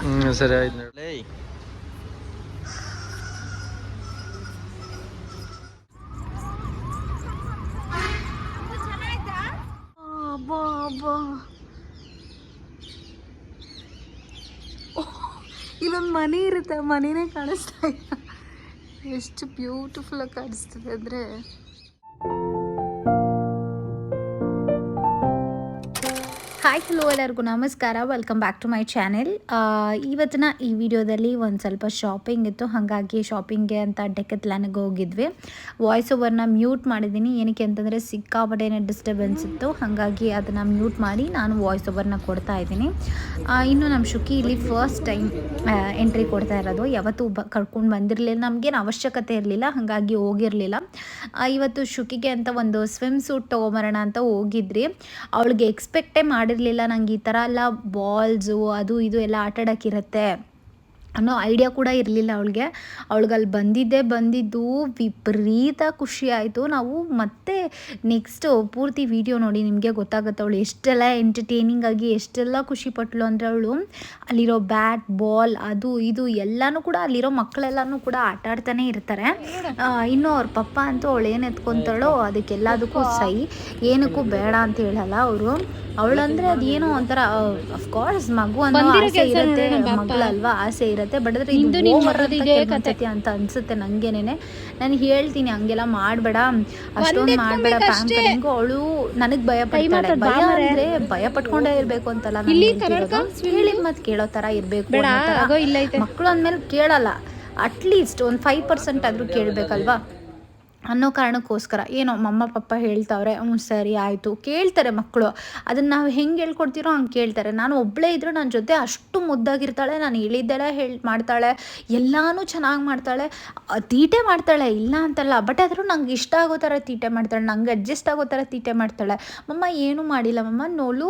ಹ್ಞೂ ಸರಿ ಆಯ್ತು ನೋಡಿ ಅಬ್ಬಾ ಅಬ್ಬಾ ಓಹ್, ಇಲ್ಲೊಂದು ಮನೆ ಇರುತ್ತೆ. ಆ ಮನೆನೇ ಕಾಣಿಸ್ತಾ ಇಲ್ಲ. ಎಷ್ಟು ಬ್ಯೂಟಿಫುಲ್ ಆಗಿ ಕಾಣಿಸ್ತದೆ ಅಂದರೆ. ಹಾಯ್ ಹಲೋ ಎಲ್ಲರಿಗೂ ನಮಸ್ಕಾರ. Welcome back to my channel ಇವತ್ತಿನ ಈ ವಿಡಿಯೋದಲ್ಲಿ ಒಂದು ಸ್ವಲ್ಪ ಶಾಪಿಂಗ್ ಇತ್ತು. ಹಾಗಾಗಿ ಶಾಪಿಂಗ್ಗೆ ಅಂತ ಡೆಕತ್ಲಾನಿಗೆ ಹೋಗಿದ್ವಿ. ವಾಯ್ಸ್ ಓವರ್ನ ಮ್ಯೂಟ್ ಮಾಡಿದ್ದೀನಿ. ಏನಕ್ಕೆ ಅಂತಂದರೆ ಸಿಕ್ಕಾಪಟ್ಟೆನೇ ಡಿಸ್ಟರ್ಬೆನ್ಸ್ ಇತ್ತು. ಹಾಗಾಗಿ ಅದನ್ನು ಮ್ಯೂಟ್ ಮಾಡಿ ನಾನು ವಾಯ್ಸ್ ಓವರ್ನ ಕೊಡ್ತಾ ಇದ್ದೀನಿ. ಇನ್ನು ನಮ್ಮ ಶುಕಿ ಇಲ್ಲಿ ಫಸ್ಟ್ ಟೈಮ್ ಎಂಟ್ರಿ ಕೊಡ್ತಾ ಇರೋದು. ಯಾವತ್ತೂ ಬ, ಕರ್ಕೊಂಡು ಬಂದಿರಲಿಲ್ಲ. ನಮಗೇನು ಅವಶ್ಯಕತೆ ಇರಲಿಲ್ಲ. ಹಾಗಾಗಿ ಹೋಗಿರಲಿಲ್ಲ. ಇವತ್ತು ಶುಕಿಗೆ ಅಂತ ಒಂದು ಸ್ವಿಮ್ ಸೂಟ್ ತೊಗೊಂಬರೋಣ ಅಂತ ಹೋಗಿದ್ರಿ. ಅವಳಿಗೆ ಎಕ್ಸ್ಪೆಕ್ಟೇ ಮಾಡಿರಲಿಲ್ಲ ನಂಗೆ ಈ ಥರ ಎಲ್ಲ ಬಾಲ್ಸು ಅದು ಇದು ಎಲ್ಲ ಆಟಾಡೋಕ್ಕಿರುತ್ತೆ ಅನ್ನೋ ಐಡಿಯಾ ಕೂಡ ಇರಲಿಲ್ಲ ಅವಳಿಗೆ. ಅವಳಿಗೆ ಅಲ್ಲಿ ಬಂದಿದ್ದೇ ಬಂದಿದ್ದು ವಿಪರೀತ ಖುಷಿ ಆಯಿತು. ನಾವು ಮತ್ತೆ ನೆಕ್ಸ್ಟು ಪೂರ್ತಿ ವಿಡಿಯೋ ನೋಡಿ ನಿಮಗೆ ಗೊತ್ತಾಗುತ್ತೆ ಅವಳು ಎಷ್ಟೆಲ್ಲ ಎಂಟರ್ಟೈನಿಂಗ್ ಆಗಿ ಎಷ್ಟೆಲ್ಲ ಖುಷಿ ಪಟ್ಲು ಅಂದರೆ ಅವಳು ಅಲ್ಲಿರೋ ಬ್ಯಾಟ್ ಬಾಲ್ ಅದು ಇದು ಎಲ್ಲನೂ ಕೂಡ ಅಲ್ಲಿರೋ ಮಕ್ಕಳೆಲ್ಲನೂ ಕೂಡ ಆಟ ಆಡ್ತಾನೆ ಇರ್ತಾರೆ. ಇನ್ನೂ ಅವ್ರ ಪಪ್ಪ ಅಂತೂ ಅವಳು ಏನು ಎತ್ಕೊತಾಳೋ ಅದಕ್ಕೆಲ್ಲದಕ್ಕೂ ಸೈ. ಏನಕ್ಕೂ ಬೇಡ ಅಂತ ಹೇಳಲ್ಲ ಅವರು. ಅವಳಂದ್ರೆ ಅದೇನೋ ಒಂಥರ ಅಫ್ಕೋರ್ಸ್ ಮಗು ಅನ್ನೋ ಆಸೆ ಇರುತ್ತೆ ಮಗಳಲ್ವಾ ಆಸೆ ಇರುತ್ತೆ ಬಟ್ ಅದ್ರೆ ಇದು ಅಂತ ಅನ್ಸುತ್ತೆ ನಂಗೇನೇನೆ. ನಾನು ಹೇಳ್ತೀನಿ ಹಂಗೆಲ್ಲ ಮಾಡಬೇಡ ಅಷ್ಟೊಂದು ಮಾಡಬೇಡ ಪ್ಯಾಂಪರಿಂಗು ಅವಳು ನನಗೆ ಭಯ ಪಡ್ತಾಳೆ. ಭಯ ಅಂದ್ರೆ ಭಯ ಪಟ್ಕೊಂಡೇ ಇರ್ಬೇಕು ಅಂತಲ್ಲ ಹೇಳಿದ ಮತ್ತೆ ಕೇಳೋ ತರ ಇರ್ಬೇಕು ಮಕ್ಕಳು ಅಂದ್ಮೇಲೆ ಕೇಳಲ್ಲ ಅಟ್ಲೀಸ್ಟ್ ಒಂದು ಫೈವ್ ಪರ್ಸೆಂಟ್ ಆದ್ರೂ ಕೇಳಬೇಕಲ್ವಾ? ಅನ್ನೋ ಕಾರಣಕ್ಕೋಸ್ಕರ ಏನೋ ಮಮ್ಮ, ಪಪ್ಪ ಹೇಳ್ತಾವ್ರೆ, ಹ್ಞೂ ಸರಿ ಆಯಿತು, ಕೇಳ್ತಾರೆ ಮಕ್ಕಳು. ಅದನ್ನು ನಾವು ಹೆಂಗೆ ಹೇಳ್ಕೊಡ್ತೀರೋ ಹಂಗೆ ಕೇಳ್ತಾರೆ. ನಾನು ಒಬ್ಬಳೇ ಇದ್ದರೂ ನನ್ನ ಜೊತೆ ಅಷ್ಟು ಮುದ್ದಾಗಿರ್ತಾಳೆ, ನಾನು ಹೇಳಿದ್ದೆಲ್ಲ ಹೇಳಿ, ಮಾಡ್ತಾಳೆ, ಎಲ್ಲನೂ ಚೆನ್ನಾಗಿ ಮಾಡ್ತಾಳೆ, ತೀಟೆ ಮಾಡ್ತಾಳೆ, ಇಲ್ಲ ಅಂತಲ್ಲ, ಬಟ್ ಆದರೂ ನಂಗೆ ಇಷ್ಟ ಆಗೋ ಥರ ತೀಟೆ ಮಾಡ್ತಾಳೆ, ನಂಗೆ ಅಡ್ಜಸ್ಟ್ ಆಗೋ ಥರ ತೀಟೆ ಮಾಡ್ತಾಳೆ. ಮಮ್ಮ, ಏನೂ ಮಾಡಿಲ್ಲ ಮಮ್ಮ, ನೋಲು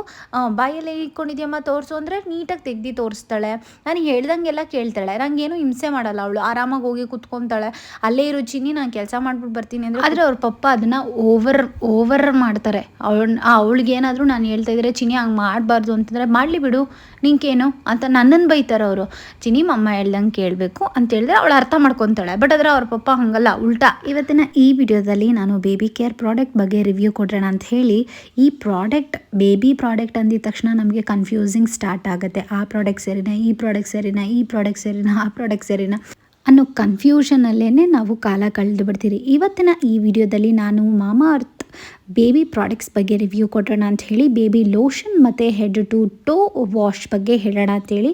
ಬಾಯಲ್ಲಿ ಇಟ್ಕೊಂಡಿದ್ಯಮ್ಮ, ತೋರಿಸು ಅಂದರೆ ನೀಟಾಗಿ ತೆಗ್ದು ತೋರಿಸ್ತಾಳೆ. ನಾನು ಹೇಳ್ದಂಗೆಲ್ಲ ಕೇಳ್ತಾಳೆ. ನಂಗೇನು ಹಿಂಸೆ ಮಾಡಲ್ಲ ಅವಳು. ಆರಾಮಾಗಿ ಹೋಗಿ ಕುತ್ಕೊತಾಳೆ. ಅಲ್ಲೇ ಇರೋ ಚಿನ್ನಿ ನಾನು ಕೆಲಸ ಮಾಡ್ಬಿಟ್ಟು ಬರ್ತೀನಿ. ಅಂದರೆ ಆದರೆ ಅವ್ರ ಪಪ್ಪ ಅದನ್ನು ಓವರ್ ಓವರ್ ಮಾಡ್ತಾರೆ. ಅವಳ ಅವಳಿಗೆ ಏನಾದರೂ ನಾನು ಹೇಳ್ತಾ ಇದ್ರೆ ಚಿನಿ ಹಂಗೆ ಮಾಡಬಾರ್ದು ಅಂತಂದರೆ ಮಾಡಲಿ ಬಿಡು ನಿಂಕೇನು ಅಂತ ನನ್ನನ್ನು ಬೈತಾರೆ ಅವರು. ಚಿನಿ ಮಮ್ಮ ಹೇಳ್ದಂಗೆ ಕೇಳಬೇಕು. ಅಂತ ಹೇಳಿದ್ರೆ ಅವಳು ಅರ್ಥ ಮಾಡ್ಕೊತಾಳೆ. ಬಟ್ ಆದರೆ ಅವ್ರ ಪಪ್ಪ ಹಂಗಲ್ಲ, ಉಲ್ಟಾ. ಇವತ್ತಿನ ಈ ವಿಡಿಯೋದಲ್ಲಿ ನಾನು ಬೇಬಿ ಕೇರ್ ಪ್ರಾಡಕ್ಟ್ ಬಗ್ಗೆ ರಿವ್ಯೂ ಕೊಡೋಣ ಅಂತ ಹೇಳಿ, ಈ ಪ್ರಾಡಕ್ಟ್ ಬೇಬಿ ಪ್ರಾಡಕ್ಟ್ ಅಂದಿದ ತಕ್ಷಣ ನಮಗೆ ಕನ್ಫ್ಯೂಸಿಂಗ್ ಸ್ಟಾರ್ಟ್ ಆಗುತ್ತೆ. ಆ ಪ್ರಾಡಕ್ಟ್ ಸರಿನಾ, ಈ ಪ್ರಾಡಕ್ಟ್ ಸರಿನಾ, ಈ ಪ್ರಾಡಕ್ಟ್ ಸರಿನಾ, ಆ ಪ್ರಾಡಕ್ಟ್ ಸೇರಿನ. ಅನ್ನೋ ಕನ್ಫ್ಯೂಷನಲ್ಲೇ ನಾವು ಕಾಲ ಕಳೆದು ಬಿಡ್ತೀರಿ. ಇವತ್ತಿನ ಈ ವಿಡಿಯೋದಲ್ಲಿ ನಾನು ಮಾಮಾ ಅರ್ತ್ ಬೇಬಿ ಪ್ರಾಡಕ್ಟ್ಸ್ ಬಗ್ಗೆ ರಿವ್ಯೂ ಕೊಡೋಣ ಅಂತ ಹೇಳಿ ಬೇಬಿ ಲೋಷನ್ ಮತ್ತು ಹೆಡ್ ಟು ಟೋ ವಾಶ್ ಬಗ್ಗೆ ಹೇಳೋಣ ಅಂತೇಳಿ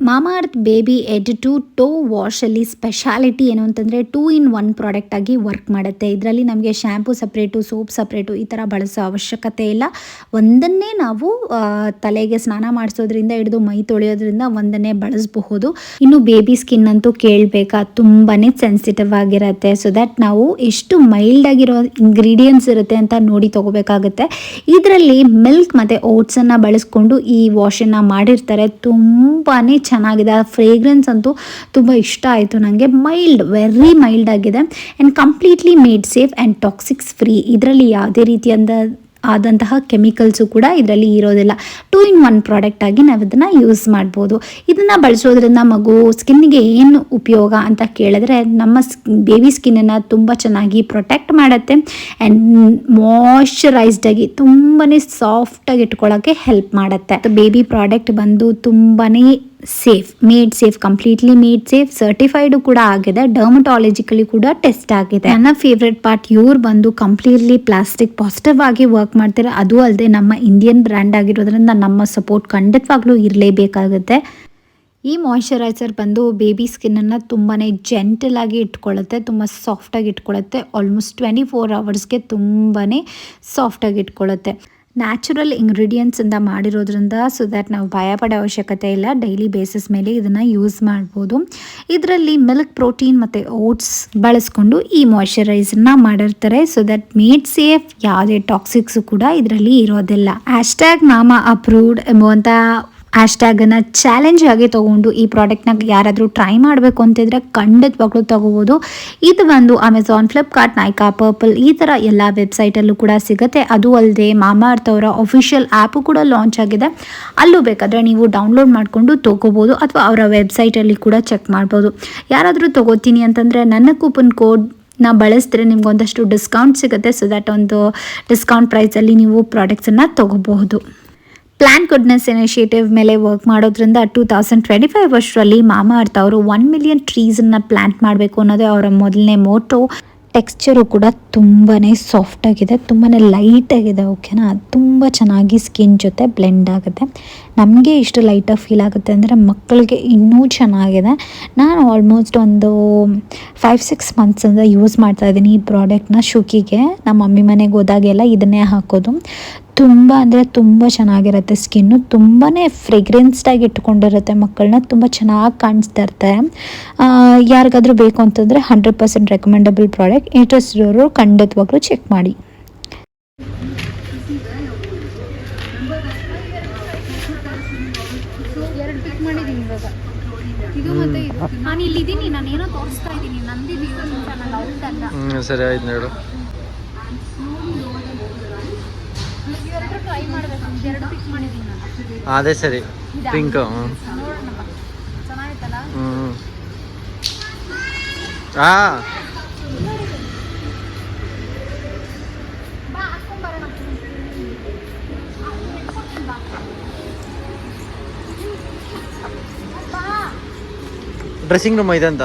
Mama Earth baby head to toe ವಾಶಲ್ಲಿ speciality ಏನು ಅಂತಂದರೆ ಟೂ ಇನ್ ಒನ್ ಪ್ರಾಡಕ್ಟಾಗಿ ವರ್ಕ್ ಮಾಡುತ್ತೆ. ಇದರಲ್ಲಿ ನಮಗೆ ಶ್ಯಾಂಪು ಸಪ್ರೇಟು, ಸೋಪ್ ಸಪ್ರೇಟು ಈ ಥರ ಬಳಸೋ ಅವಶ್ಯಕತೆ ಇಲ್ಲ. ಒಂದನ್ನೇ ನಾವು ತಲೆಗೆ ಸ್ನಾನ ಮಾಡಿಸೋದ್ರಿಂದ ಹಿಡಿದು ಮೈ ತೊಳೆಯೋದ್ರಿಂದ ಒಂದನ್ನೇ ಬಳಸಬಹುದು. ಇನ್ನು ಬೇಬಿ ಸ್ಕಿನ್ ಅಂತೂ ಕೇಳಬೇಕಾ? ತುಂಬಾ ಸೆನ್ಸಿಟಿವ್ ಆಗಿರುತ್ತೆ. ಸೊ ದ್ಯಾಟ್ ನಾವು ಎಷ್ಟು ಮೈಲ್ಡ್ ಆಗಿರೋ ಇಂಗ್ರೀಡಿಯೆಂಟ್ಸ್ ಇರುತ್ತೆ ಅಂತ ನೋಡಿ ತೊಗೋಬೇಕಾಗುತ್ತೆ. ಇದರಲ್ಲಿ ಮಿಲ್ಕ್ ಮತ್ತು ಓಟ್ಸನ್ನು ಬಳಸ್ಕೊಂಡು ಈ ವಾಶನ್ನು ಮಾಡಿರ್ತಾರೆ. ತುಂಬಾ ಚೆನ್ನಾಗಿದೆ. ಆ ಫ್ರೇಗ್ರೆನ್ಸ್ ಅಂತೂ ತುಂಬ ಇಷ್ಟ ಆಯಿತು ನನಗೆ ಮೈಲ್ಡ್ ವೆರಿ ಮೈಲ್ಡ್ ಆಗಿದೆ. And completely made safe and toxics free ಇದರಲ್ಲಿ ಯಾವುದೇ ರೀತಿಯಾದ ಆದಂತಹ ಕೆಮಿಕಲ್ಸು ಕೂಡ ಇದರಲ್ಲಿ ಇರೋದಿಲ್ಲ. ಟೂ ಇನ್ ಒನ್ ಪ್ರಾಡಕ್ಟ್ ಆಗಿ ನಾವು ಇದನ್ನು ಯೂಸ್ ಮಾಡ್ಬೋದು. ಇದನ್ನು ಬಳಸೋದ್ರಿಂದ ಮಗು ಸ್ಕಿನ್ಗೆ ಏನು ಉಪಯೋಗ ಅಂತ ಕೇಳಿದ್ರೆ ನಮ್ಮ ಬೇಬಿ ಸ್ಕಿನ್ನನ್ನು ತುಂಬ ಚೆನ್ನಾಗಿ ಪ್ರೊಟೆಕ್ಟ್ ಮಾಡುತ್ತೆ. ಆ್ಯಂಡ್ ಮಾಯಶ್ಚರೈಸ್ಡ್ ಆಗಿ ತುಂಬಾ ಸಾಫ್ಟಾಗಿ ಇಟ್ಕೊಳ್ಳೋಕ್ಕೆ ಹೆಲ್ಪ್ ಮಾಡುತ್ತೆ. ಬೇಬಿ ಪ್ರಾಡಕ್ಟ್ ಬಂದು ತುಂಬಾ safe made safe completely made safe certified ಕೂಡ ಆಗಿದೆ. ಡರ್ಮಟಾಲಜಿಕಲಿ ಕೂಡ ಟೆಸ್ಟ್ ಆಗಿದೆ. ನನ್ನ ಫೇವ್ರೆಟ್ ಪಾರ್ಟ್ ಇವ್ರು ಬಂದು ಕಂಪ್ಲೀಟ್ಲಿ ಪ್ಲಾಸ್ಟಿಕ್ ಪಾಸಿಟಿವ್ ಆಗಿ ವರ್ಕ್ ಮಾಡ್ತಾರೆ. ಅದು ಅಲ್ಲದೆ ನಮ್ಮ ಇಂಡಿಯನ್ ಬ್ರ್ಯಾಂಡ್ ಆಗಿರೋದ್ರಿಂದ ನಮ್ಮ ಸಪೋರ್ಟ್ ಖಂಡಿತವಾಗ್ಲೂ ಇರಲೇಬೇಕಾಗುತ್ತೆ. ಈ ಮಾಯಿಶ್ಚರೈಸರ್ ಬಂದು ಬೇಬಿ ಸ್ಕಿನ್ನನ್ನು ತುಂಬಾ ಆಗಿ ಇಟ್ಕೊಳ್ಳುತ್ತೆ, ತುಂಬ ಸಾಫ್ಟಾಗಿ ಇಟ್ಕೊಳ್ಳುತ್ತೆ. ಆಲ್ಮೋಸ್ಟ್ ಟ್ವೆಂಟಿ ಫೋರ್ ಅವರ್ಸ್ಗೆ ತುಂಬಾ ಸಾಫ್ಟಾಗಿ ಇಟ್ಕೊಳ್ಳುತ್ತೆ. ನ್ಯಾಚುರಲ್ ಇಂಗ್ರೀಡಿಯೆಂಟ್ಸಿಂದ ಮಾಡಿರೋದ್ರಿಂದ ಸೊ ದ್ಯಾಟ್ ನಾವು ಭಯ ಪಡೋ ಅವಶ್ಯಕತೆ ಇಲ್ಲ. ಡೈಲಿ ಬೇಸಿಸ್ ಮೇಲೆ ಇದನ್ನು ಯೂಸ್ ಮಾಡ್ಬೋದು. ಇದರಲ್ಲಿ ಮಿಲ್ಕ್ ಪ್ರೋಟೀನ್ ಮತ್ತು ಓಟ್ಸ್ ಬಳಸ್ಕೊಂಡು ಈ ಮಾಯ್ಶ್ಚರೈಸರ್ನ ಮಾಡಿರ್ತಾರೆ. ಸೊ ದ್ಯಾಟ್ ಮೇಡ್ ಸೇಫ್ ಯಾವುದೇ ಟಾಕ್ಸಿಕ್ಸು ಕೂಡ ಇದರಲ್ಲಿ ಇರೋದಿಲ್ಲ. ಹ್ಯಾಶ್ಟ್ಯಾಗ್ ಮಾಮಾ ಅಪ್ರೂವ್ಡ್ ಎಂಬುವಂಥ ಹ್ಯಾಶ್ಟ್ಯಾಗನ್ನು ಚಾಲೆಂಜ್ ಆಗಿ ತೊಗೊಂಡು ಈ ಪ್ರಾಡಕ್ಟ್ನ ಯಾರಾದರೂ ಟ್ರೈ ಮಾಡಬೇಕು ಅಂತಿದ್ರೆ ಖಂಡಿತವಾಗ್ಲೂ ತಗೋಬೋದು. ಇದು ಬಂದು ಅಮೆಝಾನ್ ಫ್ಲಿಪ್ಕಾರ್ಟ್ ನಾಯ್ಕಾ ಪರ್ಪಲ್ ಈ ಥರ ಎಲ್ಲ ವೆಬ್ಸೈಟಲ್ಲೂ ಕೂಡ ಸಿಗುತ್ತೆ. ಅದು ಅಲ್ಲದೆ ಮಾಮಾ ಅರ್ತ್ ಅವರ ಅಫಿಷಿಯಲ್ ಆ್ಯಪು ಕೂಡ ಲಾಂಚ್ ಆಗಿದೆ. ಅಲ್ಲೂ ಬೇಕಾದರೆ ನೀವು ಡೌನ್ಲೋಡ್ ಮಾಡಿಕೊಂಡು ತೊಗೋಬೋದು ಅಥವಾ ಅವರ ವೆಬ್ಸೈಟಲ್ಲಿ ಕೂಡ ಚೆಕ್ ಮಾಡ್ಬೋದು. ಯಾರಾದರೂ ತೊಗೋತೀನಿ ಅಂತಂದರೆ ನನ್ನ ಕೂಪನ್ ಕೋಡ್ ನಾ ಬಳಸಿದ್ರೆ ನಿಮ್ಗೊಂದಷ್ಟು ಡಿಸ್ಕೌಂಟ್ ಸಿಗುತ್ತೆ. ಸೊ ದ್ಯಾಟ್ ಒಂದು ಡಿಸ್ಕೌಂಟ್ ಪ್ರೈಸಲ್ಲಿ ನೀವು ಪ್ರಾಡಕ್ಟ್ಸನ್ನು ತೊಗೋಬಹುದು. ಪ್ಲ್ಯಾನ್ ಗುಡ್ನೆಸ್ ಇನಿಷಿಯೇಟಿವ್ ಮೇಲೆ ವರ್ಕ್ ಮಾಡೋದ್ರಿಂದ ಟೂ ತೌಸಂಡ್ ಟ್ವೆಂಟಿ ಫೈವ್ ವರ್ಷದಲ್ಲಿ ಮಾಮಾ ಅರ್ಥ ಅವರು ಒನ್ ಮಿಲಿಯನ್ ಟ್ರೀಸನ್ನು ಪ್ಲಾಂಟ್ ಮಾಡಬೇಕು ಅನ್ನೋದೇ ಅವರ ಮೊದಲನೇ ಮೋಟೋ ಟೆಕ್ಸ್ಚರು ಕೂಡ ತುಂಬಾ ಸಾಫ್ಟಾಗಿದೆ ತುಂಬಾ ಲೈಟಾಗಿದೆ ಓಕೆನಾ ತುಂಬ ಚೆನ್ನಾಗಿ ಸ್ಕಿನ್ ಜೊತೆ ಬ್ಲೆಂಡ್ ಆಗುತ್ತೆ. ನಮಗೆ ಇಷ್ಟು ಲೈಟಾಗಿ ಫೀಲ್ ಆಗುತ್ತೆ ಅಂದರೆ ಮಕ್ಕಳಿಗೆ ಇನ್ನೂ ಚೆನ್ನಾಗಿದೆ. ನಾನು ಆಲ್ಮೋಸ್ಟ್ ಒಂದು ಫೈವ್ ಸಿಕ್ಸ್ ಮಂತ್ಸಿಂದ ಯೂಸ್ ಮಾಡ್ತಾ ಇದ್ದೀನಿ ಈ ಪ್ರಾಡಕ್ಟ್ನ ಶುಕಿಗೆ ನಮ್ಮ ಮಮ್ಮಿ ಮನೆಗೆ ಹೋದಾಗೆಲ್ಲ ಇದನ್ನೇ ಹಾಕೋದು. ತುಂಬ ಅಂದರೆ ತುಂಬ ಚೆನ್ನಾಗಿರುತ್ತೆ ಸ್ಕಿನ್ನು ತುಂಬಾ ಫ್ರೆಗ್ರೆನ್ಸ್ಡಾಗಿ ಇಟ್ಕೊಂಡಿರುತ್ತೆ ಮಕ್ಕಳನ್ನ. ತುಂಬ ಚೆನ್ನಾಗಿ ಕಾಣಿಸ್ತಾ ಇರ್ತಾರೆ ಯಾರಿಗಾದರೂ ಬೇಕು ಅಂತಂದರೆ hundred percent recommendable product interest ಇರೋರು ಖಂಡಿತವಾಗ್ಲೂ ಚೆಕ್ ಮಾಡಿ. ಸರಿ, ಆಯ್ತು ನೋಡು ಇವೆರಡು ಟ್ರೈ ಮಾಡಬೇಕು ಎರಡು ಪಿಕ್ ಮಾಡಿದ್ದೀನಿ ನಾನು ಅದೇ ಸರಿ ಪಿಂಕ್ ಹ್ಞೂ ನೋಡೋಣ ಚೆನ್ನಾಗಿತ್ತಲ್ಲ ಹ್ಞೂ ಹಾಂ ಬಾ ಹಾಕ್ಕೊಂಬರೋಣ ಬಾ ಡ್ರೆಸ್ಸಿಂಗ್ ರೂಮ್ ಇದೆ ಅಂತ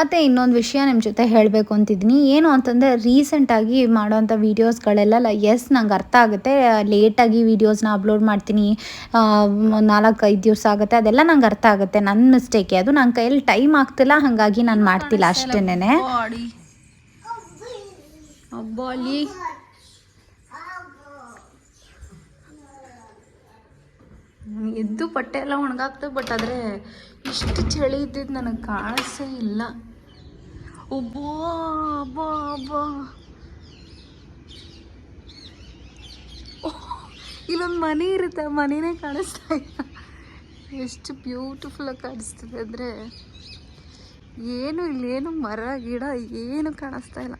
ಮತ್ತು ಇನ್ನೊಂದು ವಿಷಯ ನಿಮ್ಮ ಜೊತೆ ಹೇಳಬೇಕು ಅಂತಿದ್ದೀನಿ ಏನು ಅಂತಂದರೆ ರೀಸೆಂಟಾಗಿ ಮಾಡೋವಂಥ ವೀಡಿಯೋಸ್ಗಳೆಲ್ಲ ಎಸ್ ನಂಗೆ ಅರ್ಥ ಆಗುತ್ತೆ. ಲೇಟಾಗಿ ವೀಡಿಯೋಸ್ನ ಅಪ್ಲೋಡ್ ಮಾಡ್ತೀನಿ. ನಾಲ್ಕು ಐದು ದಿವಸ ಆಗುತ್ತೆ. ಅದೆಲ್ಲ ನಂಗೆ ಅರ್ಥ ಆಗುತ್ತೆ. ನನ್ನ ಮಿಸ್ಟೇಕೆ ಅದು ನನ್ನ ಕೈಯಲ್ಲಿ ಟೈಮ್ ಆಗ್ತಿಲ್ಲ ಹಾಗಾಗಿ ನಾನು ಮಾಡ್ತಿಲ್ಲ ಅಷ್ಟೇನೆ ಅಬ್ಬಾಲಿ ಎದ್ದು ಬಟ್ಟೆ ಎಲ್ಲ ಒಣಗಾಗ್ತದೆ ಬಟ್ ಆದರೆ ಇಷ್ಟು ಚಳಿ ಇದ್ದಿದ್ದು ನನಗೆ ಕಾಣಿಸೇ ಇಲ್ಲ. ಅಬ್ಬಾ ಅಬ್ಬಾ ಓಹ್, ಇಲ್ಲೊಂದು ಮನೆ ಇರುತ್ತೆ. ಆ ಮನೆನೇ ಕಾಣಿಸ್ತಾ ಇಲ್ಲ. ಎಷ್ಟು ಬ್ಯೂಟಿಫುಲ್ಲಾಗಿ ಕಾಣಿಸ್ತಿದೆ ಅಂದರೆ ಏನು ಇಲ್ಲೇನು ಮರ ಗಿಡ ಏನು ಕಾಣಿಸ್ತಾ ಇಲ್ಲ.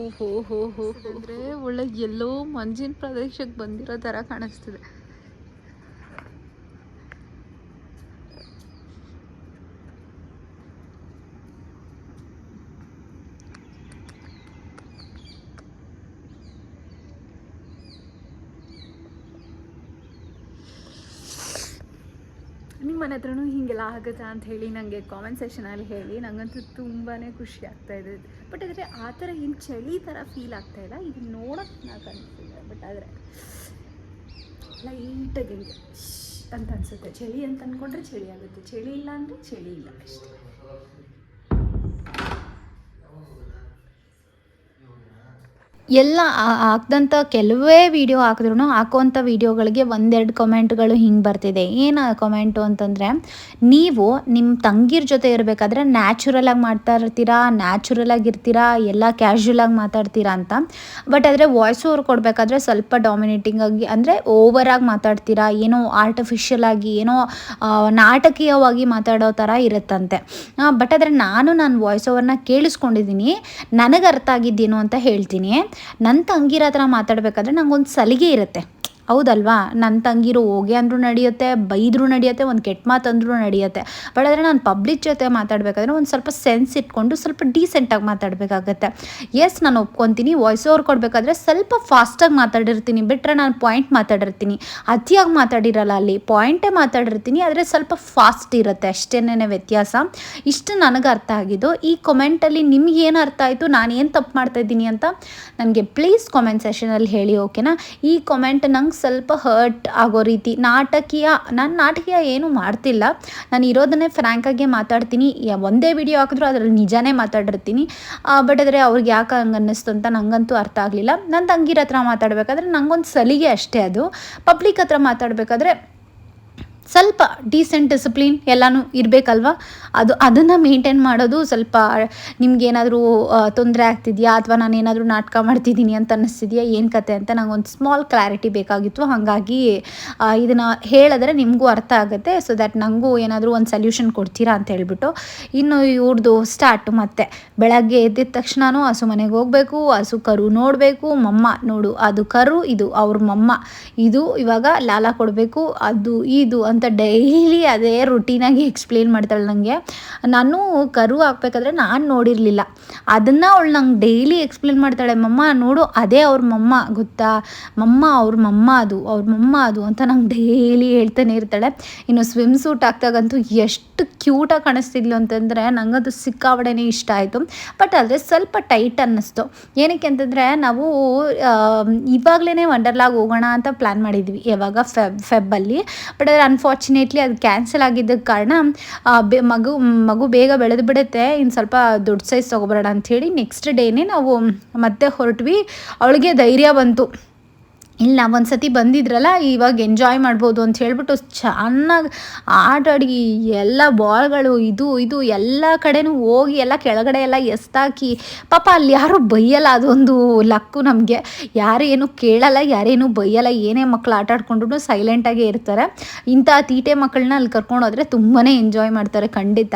ಓಹೋ ಹೋ ಹೋ ಅಂದರೆ ಒಳ್ಳೆ ಎಲ್ಲೋ ಮಂಜಿನ ಪ್ರದೇಶಕ್ಕೆ ಬಂದಿರೋ ಥರ ಕಾಣಿಸ್ತಿದೆ. ಮನೆ ಹತ್ರನೂ ಹೀಗೆಲ್ಲ ಆಗುತ್ತಾ ಅಂತ ಹೇಳಿ ನನಗೆ ಕಾಮೆಂಟ್ ಸೆಷನಲ್ಲಿ ಹೇಳಿ. ನನಗಂತೂ ತುಂಬಾ ಖುಷಿ ಆಗ್ತಾ ಇದೆ. ಬಟ್ ಆದರೆ ಆ ಥರ ಏನು ಚಳಿ ಥರ ಫೀಲ್ ಆಗ್ತಾ ಇಲ್ಲ. ಇದು ನೋಡೋಕ್ಕೆ ಚೆನ್ನಾಗಿ ಕಾಣಿಸ್ತಿದೆ ಬಟ್ ಆದರೆ ಲೈಟಾಗಿ ಹಿಂಗೆ ಅಂತ ಅನಿಸುತ್ತೆ. ಚಳಿ ಅಂತ ಅಂದ್ಕೊಂಡ್ರೆ ಚಳಿ ಆಗುತ್ತೆ. ಚಳಿ ಇಲ್ಲ ಅಂದರೆ ಚಳಿ ಇಲ್ಲ ಅಷ್ಟೇ. ಎಲ್ಲ ಹಾಕ್ದಂಥ ಕೆಲವೇ ವಿಡಿಯೋ ಹಾಕಿದ್ರು ಹಾಕುವಂಥ ವಿಡಿಯೋಗಳಿಗೆ ಒಂದೆರಡು ಕಮೆಂಟ್ಗಳು ಹಿಂಗೆ ಬರ್ತಿದೆ. ಏನು ಕಮೆಂಟು ಅಂತಂದರೆ, ನೀವು ನಿಮ್ಮ ತಂಗಿರ ಜೊತೆ ಇರಬೇಕಾದ್ರೆ ನ್ಯಾಚುರಲಾಗಿ ಮಾಡ್ತಾ ಇರ್ತೀರಾ ನ್ಯಾಚುರಲಾಗಿ ಇರ್ತೀರಾ, ಎಲ್ಲ ಕ್ಯಾಶುಯಲಾಗಿ ಮಾತಾಡ್ತೀರಾ ಅಂತ. ಬಟ್ ಆದರೆ ವಾಯ್ಸ್ ಓವರ್ ಕೊಡಬೇಕಾದ್ರೆ ಸ್ವಲ್ಪ ಡಾಮಿನೇಟಿಂಗ್ ಆಗಿ, ಅಂದರೆ ಓವರಾಗಿ ಮಾತಾಡ್ತೀರಾ, ಏನೋ ಆರ್ಟಿಫಿಷಿಯಲ್ ಆಗಿ, ಏನೋ ನಾಟಕೀಯವಾಗಿ ಮಾತಾಡೋ ಥರ ಇರುತ್ತಂತೆ. ಬಟ್ ಆದರೆ ನಾನು ನನ್ನ ವಾಯ್ಸ್ ಓವರ್ನ ಕೇಳಿಸ್ಕೊಂಡಿದ್ದೀನಿ ನನಗೆ ಅರ್ಥ ಆಗಿದ್ದೇನು ಅಂತ ಹೇಳ್ತೀನಿ. ನನ್ನ ತಂಗಿರ ಹತ್ರ ಮಾತಾಡಬೇಕಾದ್ರೆ ನಂಗೊಂದು ಸಲಿಗೆ ಇರುತ್ತೆ. ಹೌದಲ್ವಾ? ನನ್ನ ತಂಗಿರು ಹೋಗಿ ಅಂದರೂ ನಡೆಯುತ್ತೆ, ಬೈದರೂ ನಡೆಯುತ್ತೆ, ಒಂದು ಕೆಟ್ಟ ಮಾತು ಅಂದ್ರೂ ನಡೆಯುತ್ತೆ. ಬಟ್ ಆದರೆ ನಾನು ಪಬ್ಲಿಕ್ ಜೊತೆ ಮಾತಾಡಬೇಕಾದ್ರೆ ಒಂದು ಸ್ವಲ್ಪ ಸೆನ್ಸ್ ಇಟ್ಕೊಂಡು ಸ್ವಲ್ಪ ಡೀಸೆಂಟಾಗಿ ಮಾತಾಡಬೇಕಾಗತ್ತೆ. ಎಸ್ ನಾನು ಒಪ್ಕೊತೀನಿ ವಾಯ್ಸ್ ಓವರ್ ಕೊಡಬೇಕಾದ್ರೆ ಸ್ವಲ್ಪ ಫಾಸ್ಟಾಗಿ ಮಾತಾಡಿರ್ತೀನಿ. ಬಿಟ್ಟರೆ ನಾನು ಪಾಯಿಂಟ್ ಮಾತಾಡಿರ್ತೀನಿ. ಅತಿಯಾಗಿ ಮಾತಾಡಿರಲ್ಲ ಅಲ್ಲಿ. ಪಾಯಿಂಟೇ ಮಾತಾಡಿರ್ತೀನಿ, ಆದರೆ ಸ್ವಲ್ಪ ಫಾಸ್ಟ್ ಇರುತ್ತೆ. ಅಷ್ಟೇನೇ ವ್ಯತ್ಯಾಸ. ಇಷ್ಟು ನನಗೆ ಅರ್ಥ ಆಗಿದ್ದು. ಈ ಕಮೆಂಟಲ್ಲಿ ನಿಮ್ಗೆ ಏನು ಅರ್ಥ ಆಯಿತು, ನಾನು ಏನು ತಪ್ಪು ಮಾಡ್ತಾ ಇದ್ದೀನಿ ಅಂತ ನನಗೆ ಪ್ಲೀಸ್ ಕಾಮೆಂಟ್ ಸೆಷನಲ್ಲಿ ಹೇಳಿ ಓಕೆನಾ ಈ ಕಾಮೆಂಟ್ ನಂಗೆ ಸ್ವಲ್ಪ ಹರ್ಟ್ ಆಗೋ ರೀತಿ, ನಾಟಕೀಯ, ನಾನು ನಾಟಕೀಯ ಏನೂ ಮಾಡ್ತಿಲ್ಲ. ನಾನು ಇರೋದನ್ನೇ ಫ್ರ್ಯಾಂಕಾಗೆ ಮಾತಾಡ್ತೀನಿ. ಒಂದೇ ವಿಡಿಯೋ ಹಾಕಿದ್ರು ಅದರಲ್ಲಿ ನಿಜಾನೇ ಮಾತಾಡಿರ್ತೀನಿ. ಬಟ್ ಆದರೆ ಅವ್ರಿಗೆ ಯಾಕೆ ಹಂಗೆ ಅನ್ನಿಸ್ತು ಅಂತ ನಂಗಂತೂ ಅರ್ಥ ಆಗಲಿಲ್ಲ. ನನ್ನ ತಂಗಿರ ಹತ್ರ ಮಾತಾಡಬೇಕಾದ್ರೆ ನಂಗೊಂದು ಸಲಿಗೆ ಅಷ್ಟೇ ಅದು. ಪಬ್ಲಿಕ್ ಹತ್ರ ಮಾತಾಡಬೇಕಾದ್ರೆ ಸ್ವಲ್ಪ ಡೀಸೆಂಟ್ ಡಿಸಿಪ್ಲಿನ್ ಎಲ್ಲನೂ ಇರಬೇಕಲ್ವ? ಅದು, ಅದನ್ನು ಮೇಂಟೈನ್ ಮಾಡೋದು ಸ್ವಲ್ಪ ನಿಮ್ಗೇನಾದರೂ ತೊಂದರೆ ಆಗ್ತಿದೆಯಾ? ಅಥವಾ ನಾನು ಏನಾದರೂ ನಾಟಕ ಮಾಡ್ತಿದ್ದೀನಿ ಅಂತ ಅನ್ನಿಸ್ತಿದೆಯಾ? ಏನು ಕತೆ ಅಂತ ನಂಗೊಂದು ಸ್ಮಾಲ್ ಕ್ಲಾರಿಟಿ ಬೇಕಾಗಿತ್ತು. ಹಾಗಾಗಿ ಇದನ್ನು ಹೇಳಿದ್ರೆ ನಿಮಗೂ ಅರ್ಥ ಆಗುತ್ತೆ. ಸೊ ದ್ಯಾಟ್ ನನಗೂ ಏನಾದರೂ ಒಂದು ಸೊಲ್ಯೂಷನ್ ಕೊಡ್ತೀರಾ ಅಂತ ಹೇಳ್ಬಿಟ್ಟು. ಇನ್ನು ಇವ್ರದ್ದು ಸ್ಟಾರ್ಟ್ ಮತ್ತೆ. ಬೆಳಗ್ಗೆ ಎದ್ದಿದ ತಕ್ಷಣನೂ ಹಸು ಮನೆಗೆ ಹೋಗಬೇಕು, ಹಸು ಕರು ನೋಡಬೇಕು, ಮಮ್ಮ ನೋಡು, ಅದು ಕರು, ಇದು ಅವ್ರ ಮಮ್ಮ. ಇದು ಇವಾಗ ಲಾಲ ಕೊಡಬೇಕು, ಅದು, ಇದು ಅಂತ ಡೈಲಿ ಅದೇ ರುಟೀನಾಗಿ ಎಕ್ಸ್ಪ್ಲೇನ್ ಮಾಡ್ತಾಳೆ ನನಗೆ ನಾನು ಕರು ಹಾಕ್ಬೇಕಾದ್ರೆ ನಾನು ನೋಡಿರಲಿಲ್ಲ. ಅದನ್ನು ಅವಳು ನಂಗೆ ಡೈಲಿ ಎಕ್ಸ್ಪ್ಲೇನ್ ಮಾಡ್ತಾಳೆ, ಮಮ್ಮ, ನೋಡು, ಅದೇ ಅವ್ರ ಮಮ್ಮ, ಗೊತ್ತಾ? ಮಮ್ಮ ಅವ್ರ ಮಮ್ಮ ಅದು, ಅವ್ರ ಮಮ್ಮ ಅದು ಅಂತ ನಂಗೆ ಡೈಲಿ ಹೇಳ್ತಾನೆ ಇರ್ತಾಳೆ. ಇನ್ನು ಸ್ವಿಮ್ ಸೂಟ್ ಹಾಕ್ದಾಗಂತೂ ಎಷ್ಟು ಕ್ಯೂಟಾಗಿ ಕಾಣಿಸ್ತಿದ್ಲು ಅಂತಂದರೆ ನಂಗದು ಸಿಕ್ಕಾವಡೆನೇ ಇಷ್ಟ ಆಯಿತು. ಬಟ್ ಆದರೆ ಸ್ವಲ್ಪ ಟೈಟ್ ಅನ್ನಿಸ್ತು. ಏನಕ್ಕೆ ಅಂತಂದರೆ ನಾವು ಇವಾಗಲೇ ವಂಡರ್ಲಾಗ್ ಹೋಗೋಣ ಅಂತ ಪ್ಲ್ಯಾನ್ ಮಾಡಿದ್ವಿ. ಯಾವಾಗ? ಫೆಬ್ ಫೆಬ್ಬಲ್ಲಿ ಬಟ್ ಆದರೆ ಅನ್ಫಾರ್ಚುನೇಟ್ಲಿ ಅದು ಕ್ಯಾನ್ಸಲ್ ಆಗಿದ್ದಕ್ಕೆ ಕಾರಣ ಮಗು ಮಗು ಬೇಗ ಬೆಳೆದು ಬಿಡುತ್ತೆ. ಇನ್ನು ಸ್ವಲ್ಪ ದೊಡ್ಡ ಸೈಜ್ ತೊಗೊಬರೋಣ ಅಂಥೇಳಿ ನೆಕ್ಸ್ಟ್ ಡೇನೇ ನಾವು ಮತ್ತೆ ಹೊರಟ್ವಿ. ಅವಳಿಗೆ ಧೈರ್ಯ ಬಂತು. ಇಲ್ಲ ಒಂದು ಸತಿ ಬಂದಿದ್ರಲ್ಲ, ಇವಾಗ ಎಂಜಾಯ್ ಮಾಡ್ಬೋದು ಅಂತ ಹೇಳ್ಬಿಟ್ಟು ಚೆನ್ನಾಗಿ ಆಟಾಡಿ ಎಲ್ಲ ಬಾಲ್ಗಳು ಇದು ಇದು ಎಲ್ಲ ಕಡೆನೂ ಹೋಗಿ ಎಲ್ಲ ಕೆಳಗಡೆ ಎಲ್ಲ ಎಸ್ತಾಕಿ, ಪಾಪ ಅಲ್ಲಿ ಯಾರೂ ಬೈಯಲ್ಲ ಅದೊಂದು ಲಕ್ಕು ನಮಗೆ. ಯಾರೇನು ಕೇಳಲ್ಲ ಯಾರೇನು ಬೈಯಲ್ಲ, ಏನೇ ಮಕ್ಕಳು ಆಟ ಆಡ್ಕೊಂಡ್ರು ಸೈಲೆಂಟಾಗೇ ಇರ್ತಾರೆ. ಇಂಥ ತೀಟೆ ಮಕ್ಕಳನ್ನ ಅಲ್ಲಿ ಕರ್ಕೊಂಡು ಹೋದರೆ ತುಂಬಾ ಎಂಜಾಯ್ ಮಾಡ್ತಾರೆ ಖಂಡಿತ.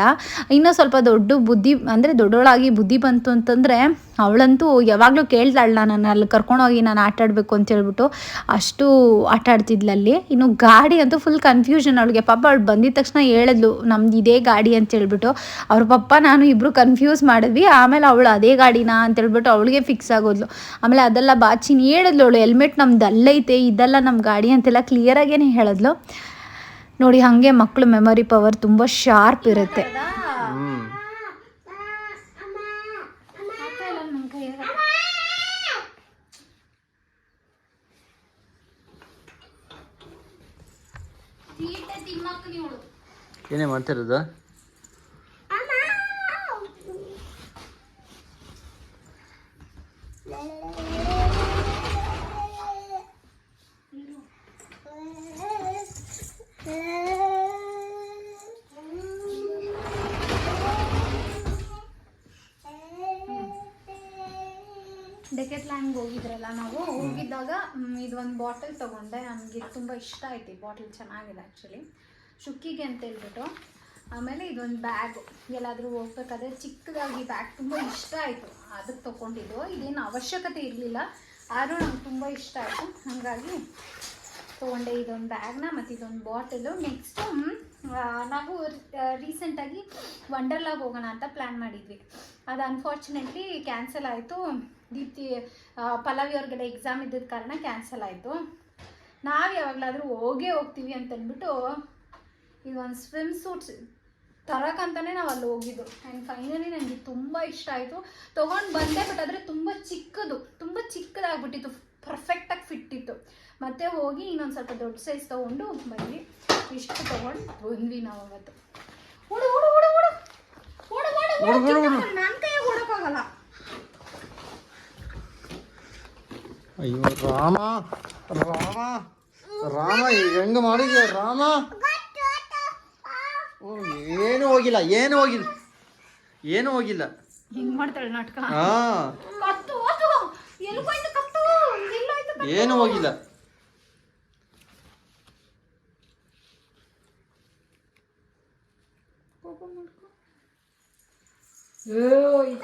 ಇನ್ನೂ ಸ್ವಲ್ಪ ದೊಡ್ಡ ಬುದ್ಧಿ, ಅಂದರೆ ದೊಡ್ಡವಳಾಗಿ ಬುದ್ಧಿ ಬಂತು ಅಂತಂದರೆ, ಅವಳಂತೂ ಯಾವಾಗಲೂ ಕೇಳ್ತಾಳೆ, ನಾನು ಅಲ್ಲಿ ಕರ್ಕೊಂಡೋಗಿ ನಾನು ಆಟಾಡಬೇಕು ಅಂತ ಹೇಳ್ಬಿಟ್ಟು ಅಷ್ಟು ಆಟ ಆಡ್ತಿದ್ಲು ಅಲ್ಲಿ. ಇನ್ನು ಗಾಡಿ ಅಂತೂ ಫುಲ್ ಕನ್ಫ್ಯೂಷನ್ ಅವಳಿಗೆ. ಪಾಪ ಅವಳು ಬಂದಿದ ತಕ್ಷಣ ಹೇಳಿದ್ಲು, ನಮ್ದು ಇದೇ ಗಾಡಿ ಅಂತ ಹೇಳ್ಬಿಟ್ಟು. ಅವ್ರ ಪಪ್ಪ, ನಾನು ಇಬ್ಬರು ಕನ್ಫ್ಯೂಸ್ ಮಾಡಿದ್ವಿ. ಆಮೇಲೆ ಅವಳು ಅದೇ ಗಾಡಿನಾ? ಅಂತ ಹೇಳ್ಬಿಟ್ಟು ಅವಳಿಗೆ ಫಿಕ್ಸ್ ಆಗೋದ್ಲು. ಆಮೇಲೆ ಅದೆಲ್ಲ ಬಾಚಿನ ಹೇಳಿದ್ಲು ಅವಳು ಹೆಲ್ಮೆಟ್ ನಮ್ದು ಅಲ್ಲೈತೆ, ಇದೆಲ್ಲ ನಮ್ಮ ಗಾಡಿ ಅಂತೆಲ್ಲ ಕ್ಲಿಯರಾಗೇ ಹೇಳಿದ್ಲು. ನೋಡಿ, ಹಾಗೆ ಮಕ್ಕಳು ಮೆಮೊರಿ ಪವರ್ ತುಂಬ ಶಾರ್ಪ್ ಇರುತ್ತೆ. ಏನೇ ಮಾಡ್ತಿರೋದು? ಡೆಕೆಟ್ಲ್ಯಾಂಡ್ಗೆ ಹೋಗಿದ್ರಲ್ಲ ನಾವು? ಹೋಗಿದ್ದಾಗ ಇದೊಂದು ಬಾಟಲ್ ತಗೊಂಡೆ. ನನಗೆ ತುಂಬ ಇಷ್ಟ ಆಯ್ತು ಬಾಟಲ್. ಚೆನ್ನಾಗಿದೆ ಆ್ಯಕ್ಚುಲಿ ಶುಕ್ಕಿಗೆ ಅಂತ ಹೇಳ್ಬಿಟ್ಟು. ಆಮೇಲೆ ಇದೊಂದು ಬ್ಯಾಗ್ ಎಲ್ಲಾದರೂ ಹೋಗ್ಬೇಕಾದ್ರೆ ಚಿಕ್ಕದಾಗಿ ಬ್ಯಾಗ್ ತುಂಬ ಇಷ್ಟ ಆಯಿತು. ಅದಕ್ಕೆ ತೊಗೊಂಡಿದ್ದು. ಇದೇನು ಅವಶ್ಯಕತೆ ಇರಲಿಲ್ಲ. ಆದರೂ ನಂಗೆ ತುಂಬ ಇಷ್ಟ ಆಯಿತು. ಹಾಗಾಗಿ ತೊಗೊಂಡೆ ಇದೊಂದು ಬ್ಯಾಗ್ನ ಮತ್ತು ಇದೊಂದು ಬಾಟಲು ನೆಕ್ಸ್ಟು ನಾವು ರೀಸೆಂಟಾಗಿ ವಂಡರ್ಲಾಗ್ ಹೋಗೋಣ ಅಂತ ಪ್ಲ್ಯಾನ್ ಮಾಡಿದ್ವಿ. ಅದು ಅನ್ಫಾರ್ಚುನೇಟ್ಲಿ ಕ್ಯಾನ್ಸಲ್ ಆಯಿತು. ದೀಪ್ತಿ ಪಲ್ಲವಿ ಅವ್ರಗಡೆ ಎಕ್ಸಾಮ್ ಇದ್ದಿದ್ದ ಕಾರಣ ಕ್ಯಾನ್ಸಲ್ ಆಯಿತು. ನಾವು ಯಾವಾಗಲಾದರೂ ಹೋಗೇ ಹೋಗ್ತೀವಿ ಅಂತಂದ್ಬಿಟ್ಟು ಇದೊಂದು ಸ್ವಿಮ್ ಸೂಟ್ಸ್ ತರಕಂತಾನೆ ನಾವು ಅಲ್ಲಿ ಹೋಗಿದ್ದು. ಆ್ಯಂಡ್ ಫೈನಲಿ ನನಗೆ ತುಂಬ ಇಷ್ಟ ಆಯಿತು. ತೊಗೊಂಡು ಬಂದೆ ಬಟ್ ಆದರೆ ತುಂಬ ಚಿಕ್ಕದು ತುಂಬ ಚಿಕ್ಕದಾಗ್ಬಿಟ್ಟಿತ್ತು ಪರ್ಫೆಕ್ಟಾಗಿ ಫಿಟ್ ಇತ್ತು. ಮತ್ತೆ ಹೋಗಿ ಇನ್ನೊಂದು ಸ್ವಲ್ಪ ದೊಡ್ಡ ಸೈಜ್ ತೊಗೊಂಡು ಬಂದ್ವಿ. ಇಷ್ಟು ತೊಗೊಂಡು ಬಂದ್ವಿ ನಾವು ಅವತ್ತು. ಓಡು ಓಡು ಓಡು ಓಡು. ಓಡು ಓಡು ಓಡು. ನನ್ನ ಕೈಯಾಗ ಓಡೋಕ್ಕಾಗಲ್ಲ. ಅಯ್ಯೋ ರಾಮ ರಾಮ ರಾಮ ಹೆಂಗ ಮಾಡಿದ್ಯ ರಾಮ? ಹೋಗಿಲ್ಲ ಏನು ಹೋಗಿಲ್ಲ. ಏನು ಹೋಗಿಲ್ಲ. ಹಿಂಗೆ ಮಾಡ್ತಾಳೆ ನಾಟಕ. ಹಾ. ಕತ್ತು ಹೋತು ಎಲ್ಗೋಯ್ತು ಕತ್ತು? ಎಲ್ಲೋಯ್ತು ಕತ್ತು? ಏನು ಹೋಗಿಲ್ಲ. ಕೋಪ ಮಾಡ್ಕೊ. ಏಯ್.